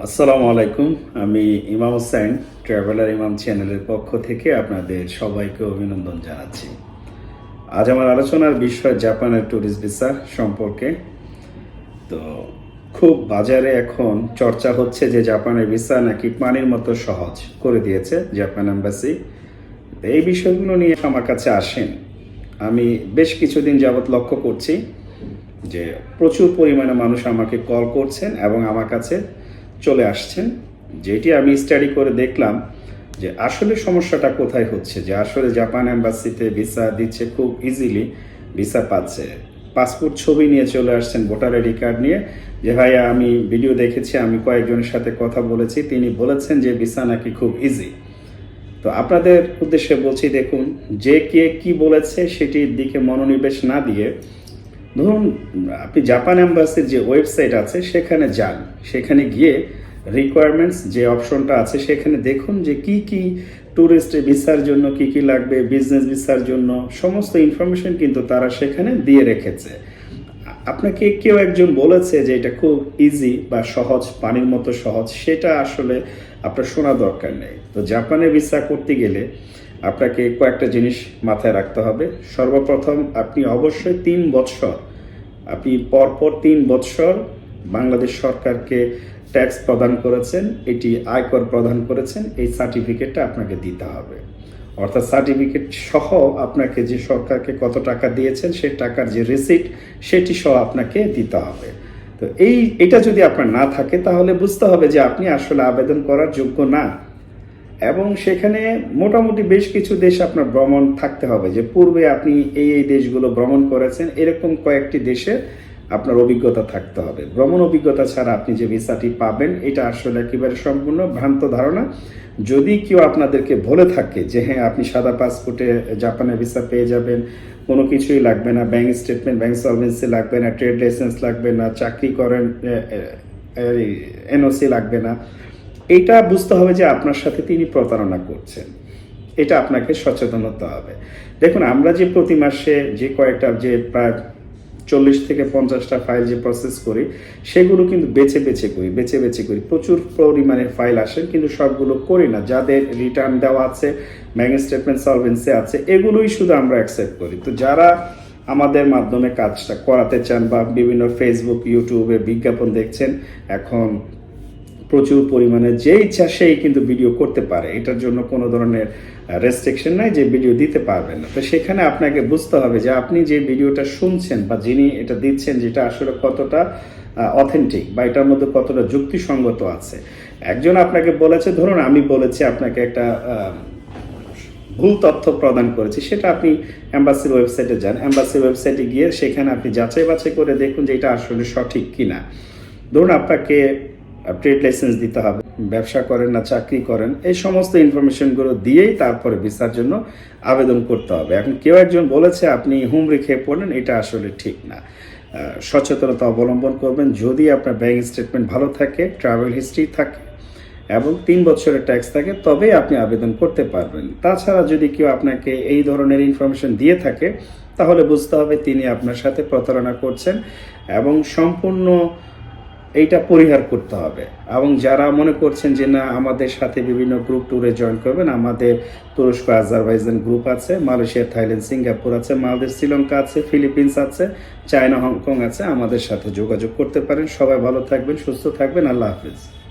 আসসালামু আলাইকুম। আমি ইমাম হোসেন, ট্রাভেলার ইমাম চ্যানেলের পক্ষ থেকে আপনাদের সবাইকে অভিনন্দন জানাচ্ছি। আজ আমার আলোচনার বিষয় জাপানের ট্যুরিস্ট ভিসা সম্পর্কে। তো খুব বাজারে এখন চর্চা হচ্ছে যে জাপানের ভিসা নাকি পানির মতো সহজ করে দিয়েছে জাপান তো এই বিষয়গুলো নিয়ে আমার কাছে আসেন। আমি বেশ কিছুদিন যাবৎ লক্ষ্য করছি যে প্রচুর পরিমাণে মানুষ আমাকে কল করছেন এবং আমার কাছে চলে আসছেন যেটি আমি স্টাডি করে দেখলাম যে আসলে সমস্যাটা কোথায় হচ্ছে, যে আসলে জাপান এম্বাসিতে ভিসা দিচ্ছে খুব ইজিলি ভিসা পাচ্ছে। পাসপোর্ট ছবি নিয়ে চলে আসছেন, ভোটার আইডি কার্ড নিয়ে। যে ভাইয়া, আমি ভিডিও দেখেছি, আমি কয়েকজনের সাথে কথা বলেছি, তিনি বলেছেন যে ভিসা নাকি খুব ইজি তো আপনাদের উদ্দেশ্যে বলছি, দেখুন, যে কে কি বলেছে, সেটির দিকে মনোনিবেশ না দিয়ে ধরুন, আপনি জাপান এম্বাসির যে ওয়েবসাইট আছে, সেখানে যান। সেখানে গিয়ে রিকোয়ারমেন্টস যে অপশনটা আছে, সেখানে দেখুন যে কি কি ট্যুরিস্ট ভিসার জন্য কি কি লাগবে বিজনেস ভিসার জন্য, সমস্ত ইনফরমেশন কিন্তু তারা সেখানে দিয়ে রেখেছে। আপনাকে কেউ একজন বলেছে যে এটা খুব ইজি বা সহজ, পানির মতো সহজ, সেটা আসলে আপনার শোনা দরকার নেই। তো জাপানে ভিসা করতে গেলে আপনাকে কয়েকটা জিনিস মাথায় রাখতে হবে। সর্বপ্রথম, আপনি অবশ্যই তিন বছর আপনি পরপর তিন বছর বাংলাদেশ সরকারকে ট্যাক্স প্রদান করেছেন, এটি আয়কর প্রদান করেছেন, এই সার্টিফিকেটটা আপনাকে দিতে হবে। অর্থাৎ সার্টিফিকেট সহ আপনাকে যে সরকারকে কত টাকা দিয়েছেন সেই টাকার যে রিসিট সেটি সহ আপনাকে দিতে হবে। তো এই, এটা যদি আপনার না থাকে, তাহলে বুঝতে হবে যে আপনি আসলে আবেদন করার যোগ্য না। এবং সেখানে মোটামুটি বেশ কিছু দেশ আপনার ভ্রমণ থাকতে হবে। যে পূর্বে আপনি এই এই দেশগুলো ভ্রমণ করেছেন, এরকম কয়েকটি দেশে আপনার অভিজ্ঞতা থাকতে হবে। ভ্রমণ অভিজ্ঞতা ছাড়া আপনি যে ভিসাটি পাবেন, এটা আসলে একেবারে সম্পূর্ণ ভ্রান্ত ধারণা। যদি কেউ আপনাদেরকে বলে থাকে যে হ্যাঁ আপনি সাদা পাসপোর্টে জাপানের ভিসা পেয়ে যাবেন, কোনো কিছুই লাগবে না, ব্যাংক স্টেটমেন্ট, ব্যাংক সলভেন্সি লাগবে না, ট্রেড লাইসেন্স লাগবে না, চাকরি করেন এনওসি লাগবে না এটা বুঝতে হবে যে আপনার সাথে তিনি প্রতারণা করছেন। এটা আপনাকে সচেতন হতে হবে। দেখুন, আমরা যে প্রতি মাসে যে কয়েকটা, যে প্রায় চল্লিশ থেকে পঞ্চাশটা ফাইল যে প্রসেস করি, সেগুলো কিন্তু বেছে বেছে করি, বেছে বেছে করি। প্রচুর পরিমাণে ফাইল আসে, কিন্তু সবগুলো করি না। যাদের রিটার্ন দেওয়া আছে ব্যাংক স্টেটমেন্ট সলভেন্সি আছে, এগুলোই শুধু আমরা অ্যাকসেপ্ট করি। তো যারা আমাদের মাধ্যমে কাজটা করাতে চান বা বিভিন্ন ফেসবুক ইউটিউবে বিজ্ঞাপন দেখছেন, এখন প্রচুর পরিমাণে যে ইচ্ছা সেই কিন্তু ভিডিও করতে পারে। এটার জন্য কোনো ধরনের রেস্ট্রিকশন নাই যে ভিডিও দিতে পারবেন না। তো সেখানে আপনাকে বুঝতে হবে যে আপনি যে ভিডিওটা শুনছেন বা যিনি এটা দিচ্ছেন যেটা আসলে কতটা অথেন্টিক বা এটার মধ্যে কতটা যুক্তিসঙ্গত আছে। একজন আপনাকে বলেছে, ধরুন আমি বলেছি আপনাকে একটা ভুল তথ্য প্রদান করেছি, সেটা আপনি অ্যাম্বাসির ওয়েবসাইটে যান। অ্যাম্বাসির ওয়েবসাইটে গিয়ে সেখানে আপনি যাচাই বাছাই করে দেখুন যে এটা আসলে সঠিক কিনা। ধরুন আপনাকে ট্রেড লাইসেন্স দিতে হবে। ব্যবসা করেন না, চাকরি করেন, এই সমস্ত ইনফরমেশনগুলো দিয়েই তারপরে ভিসার জন্য আবেদন করতে হবে। এখন কেউ একজন বলেছে, আপনি হুমড়ি খেয়ে পড়লেন, এটা আসলে ঠিক না। সচেতনতা অবলম্বন করবেন। যদি আপনার ব্যাংক স্টেটমেন্ট ভালো থাকে ট্রাভেল হিস্ট্রি থাকে এবং তিন বছরের ট্যাক্স থাকে, তবেই আপনি আবেদন করতে পারবেন। তাছাড়া যদি কেউ আপনাকে এই ধরনের ইনফরমেশন দিয়ে থাকে, তাহলে বুঝতে হবে তিনি আপনার সাথে প্রতারণা করছেন এবং সম্পূর্ণ এইটা পরিহার করতে হবে। এবং যারা মনে করছেন যে না, আমাদের সাথে বিভিন্ন গ্রুপ ট্যুরে জয়েন করবেন, আমাদের তুরস্ক, আজারবাইজান গ্রুপ আছে, মালয়েশিয়া, থাইল্যান্ড, সিঙ্গাপুর আছে, মালদ্বীপ, শ্রীলঙ্কা আছে, ফিলিপিন্স আছে, চায়না, হংকং আছে, আমাদের সাথে যোগাযোগ করতে পারেন। সবাই ভালো থাকবেন, সুস্থ থাকবেন। আল্লাহ হাফিজ।